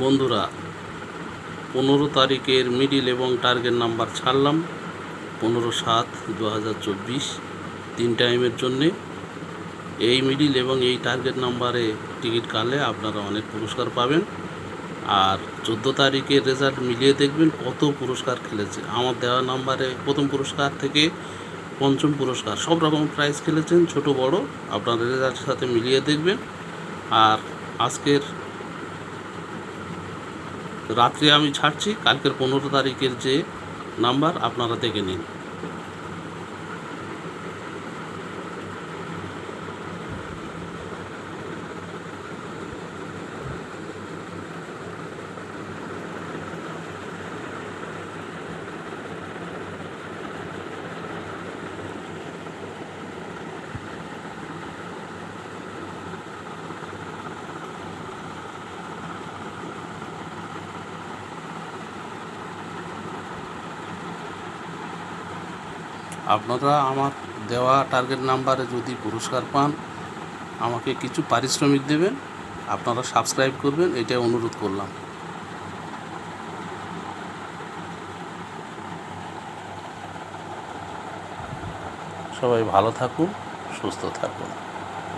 বন্ধুরা, পনেরো তারিখের মিডিল এবং টার্গেট নাম্বার ছাড়লাম। পনেরো সাত দু হাজার চব্বিশ, তিন টাইমের জন্যে। এই মিডিল এবং এই টার্গেট নাম্বারে টিকিট কাটলে আপনারা অনেক পুরস্কার পাবেন। আর চোদ্দ তারিখের রেজাল্ট মিলিয়ে দেখবেন কত পুরস্কার খেলেছে। আমার দেওয়া নাম্বারে প্রথম পুরস্কার থেকে পঞ্চম পুরস্কার, সব রকম প্রাইজ খেলেছেন, ছোট বড়। আপনার রেজাল্টের সাথে মিলিয়ে দেখবেন। আর আজকের রাত্রে আমি ছাড়ছি। কালকের পনেরো তারিখের যে নাম্বার আপনারা দেখে নিন। আপনারা আমার দেওয়া টার্গেট নাম্বারে যদি পুরস্কার পান, আমাকে কিছু পারিশ্রমিক দেবেন, আপনারা সাবস্ক্রাইব করবেন, এটাই অনুরোধ করলাম। সবাই ভালো থাকুন, সুস্থ থাকুন।